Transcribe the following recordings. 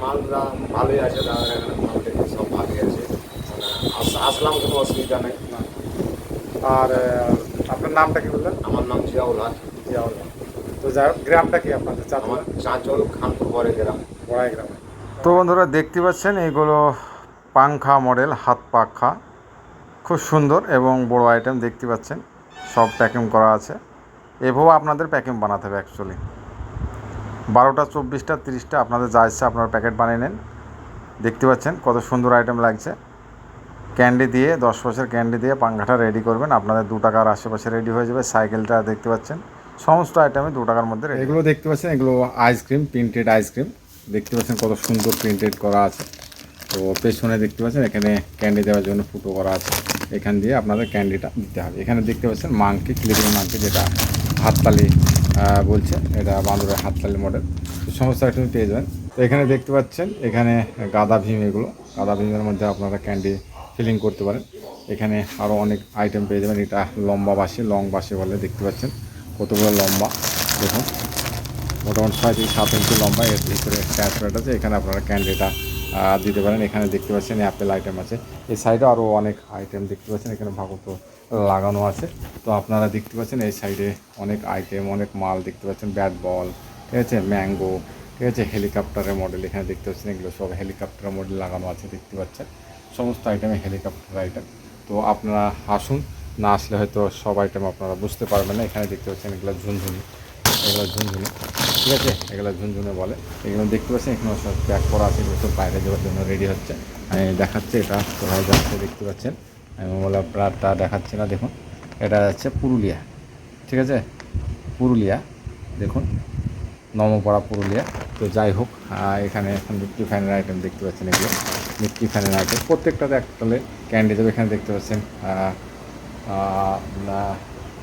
মালরা ভালোই আছে দাদা এখানে মাল দেখে সব ভালোই আছে। আস- আসলাম কোনো অসুবিধা নেই। না আর আপনার নামটা কি বললেন? আমার নাম জিয়াউল হক। জিয়াউল হক। তো যাই হোক, গ্রামটা কি আপনাদের আমার চাঁচল খানপুর পরে গ্রাম। বড়াই গ্রামে। তো বন্ধুরা দেখতে পাচ্ছেন এগুলো পাংখা মডেল হাত পাখা। খুব সুন্দর এবং বড় আইটেম দেখতে পাচ্ছেন। সব প্যাকিং করা আছে। এভাবে আপনাদের প্যাকিং বানাতে হবে অ্যাকচুয়ালি বারোটা, চব্বিশটা, তিরিশটা আপনাদের যা ইচ্ছা আপনারা প্যাকেট বানিয়ে নেন। দেখতে পাচ্ছেন কত সুন্দর আইটেম লাগছে। ক্যান্ডি দিয়ে, দশ বছর ক্যান্ডি দিয়ে পাংখাটা রেডি করবেন। আপনাদের দু টাকার আশেপাশে রেডি হয়ে যাবে। সাইকেলটা দেখতে পাচ্ছেন। সমস্ত আইটেমে দু টাকার মধ্যে এগুলো দেখতে পাচ্ছেন, এগুলো আইসক্রিম প্রিন্টেড আইসক্রিম দেখতে পাচ্ছেন কত সুন্দর প্রিন্টেড করা আছে। তো পেছনে দেখতে পাচ্ছেন, এখানে ক্যান্ডি দেওয়ার জন্য ফুটো করা আছে। এখান দিয়ে আপনাদের ক্যান্ডিটা দিতে হবে। এখানে দেখতে পাচ্ছেন মাংকি ক্লিপিং মাংকি যেটা হাততালি বলছে, এটা বাঁদুরের হাততালি মডেল সমস্ত আইটেম পেয়ে যাবেন। তো এখানে দেখতে পাচ্ছেন, এখানে গাদা ভীম এগুলো। গাদা ভীমের মধ্যে আপনারা ক্যান্ডি ফিলিং করতে পারেন। এখানে আরও অনেক আইটেম পেয়ে যাবেন। এটা লম্বা বাসে লং বাসে বলে দেখতে পাচ্ছেন। কতগুলো লম্বা, দেখুন। মোটামুটি ছয় থেকে সাত ইঞ্চি লম্বা, এর ভিতরে ট্যাচপ্যাড আছে। এখানে আপনারা ক্যান্ডিটা দিতে পারেন। এখানে দেখতে পাচ্ছেন অ্যাপেল আইটেম আছে। এই সাইডে আরও অনেক আইটেম দেখতে পাচ্ছেন। এখানে ভাগত লাগানো আছে। তো আপনারা দেখতে পাচ্ছেন এই সাইডে অনেক আইটেম অনেক মাল দেখতে পাচ্ছেন ব্যাট বল ঠিক আছে? ম্যাঙ্গো ঠিক আছে? হেলিকপ্টারের মডেল এখানে দেখতে পাচ্ছেন, এগুলো সব হেলিকপ্টারের মডেল লাগানো আছে, দেখতে পাচ্ছেন। সমস্ত আইটেমে হেলিকপ্টার আইটেম তো আপনারা আসুন, না আসলে হয়তো সব আইটেম আপনারা বুঝতে পারবেন না। এখানে দেখতে পাচ্ছেন এগুলো ঝুনঝুনি এগুলো ঝুনঝুনি, ঠিক আছে? এগুলো ঝুনঝুনে বলে। এগুলো দেখতে পাচ্ছেন, এখানে সব প্যাক করা আছে, এগুলো বাইরে যাওয়ার জন্য রেডি হচ্ছে। দেখাচ্ছি, এটা কোথায় যাচ্ছে দেখতে পাচ্ছেন। আমি বলে আপনারটা দেখাচ্ছি না, দেখুন। এটা যাচ্ছে পুরুলিয়া, ঠিক আছে? পুরুলিয়া, দেখুন নমপাড়া পুরুলিয়া। তো যাই হোক এখানে এখন মিট্টি ফ্যানের আইটেম দেখতে পাচ্ছেন এগুলো। মিট্টি ফ্যানের আইটেম প্রত্যেকটাতে একটালে ক্যান্ডি যাবে এখানে দেখতে পাচ্ছেন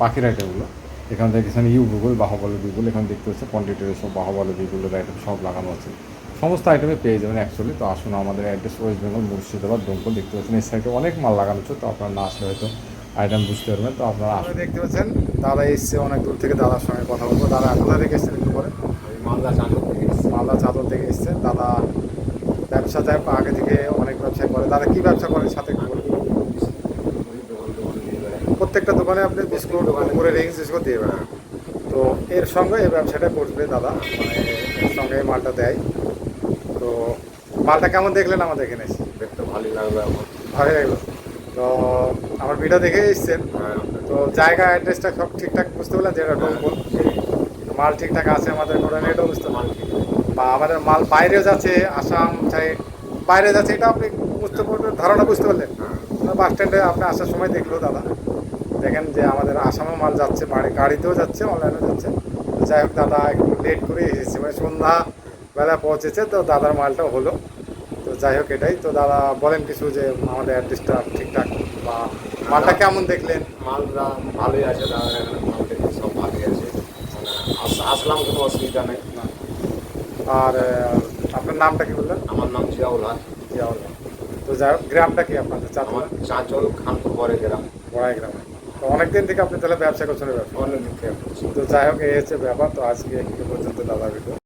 পাখির আইটেমগুলো এখান থেকে ইউ গুগল বাহুবল বিগুল এখানে দেখতে পাচ্ছেন কোয়ান্টিটির সব বাহুবল বিগুলের আইটেম সব লাগানো আছে। সমস্ত আইটেমে পেয়ে যাবেন অ্যাকচুয়ালি তো আসুন আমাদের অ্যাড্রেস ওয়েস্ট বেঙ্গল মুর্শিদাবাদ দমকল দেখতে পাচ্ছেন। এই সাইডে অনেক মাল লাগানো আছে তো আপনারা না আসলে হয়তো আইটেম বুঝতে পারবেন। তো আপনারা আসলে দেখতে পাচ্ছেন দাদা এসছে অনেক দূর থেকে দাদার সঙ্গে কথা বলব। দাদা কোথা থেকে এসছেন একটু পরে মালদা চাদর থেকে এসেছি। মালদা চাদর থেকে এসছে দাদা ব্যবসা যায় আগে থেকে অনেক ব্যবসা করে। দাদা কী ব্যবসা করেন? সাথে। প্রত্যেকটা দোকানে আপনি বিস্কুট করে রেঞ্জ বিস্কুট দিয়ে বেড়ান। তো এর সঙ্গে এই ব্যবসাটা করবে দাদা। মানে এর সঙ্গে মালটা দেয়। তো মালটা কেমন দেখলেন আমাদের এখানে? এসে দেখতে ভালোই লাগবে এখন। ভালো লাগল। তো আমার ভিডিও দেখে এসছেন। হ্যাঁ, তো জায়গা অ্যাড্রেসটা সব ঠিকঠাক বুঝতে পারলেন? যেটা ডোমকল মাল ঠিকঠাক আছে আমাদের? কোনো এটাও বুঝতে মাল বা আমাদের মাল বাইরেও যাচ্ছে আসাম সাইড। বাইরে যাচ্ছে এটা আপনি বুঝতে পারবেন ধারণা বুঝতে পারলেন। হ্যাঁ। বাস স্ট্যান্ডে আপনি আসার সময় দেখল দাদা। দেখেন যে আমাদের আসামে মাল যাচ্ছে বাড়ি গাড়িতেও যাচ্ছে অনলাইনেও যাচ্ছে। যাই হোক দাদা একটু লেট করে এসেছে। মানে সন্ধ্যা বেলা পৌঁছেছে তো দাদার মালটা হলো। তো যাই হোক এটাই। তো দাদা বলেন কিছু যে আমাদের অ্যাড্রেসটা ঠিকঠাক বা মালটা কেমন দেখলেন? মালটা ভালোই আছে দাদা এখানে মাল দেখে সব ভালোই আছে। মানে আস- আসলাম কোনো অসুবিধা নেই। আর আপনার নামটা কি বললেন? আমার নাম জিয়াউল হক। জিয়াউল হক। তো যাই হোক গ্রামটা কি আপনাদের? আমার চাঁচল খানপুর পরে গ্রাম। বড়াই গ্রামে। তো অনেকদিন থেকে আপনি তাহলে ব্যবসা করছেন ব্যবসা অনেক দিন থেকে। তো যাই হোক এই হচ্ছে ব্যাপার। তো আজকে পর্যন্ত দাদা ভিডিও।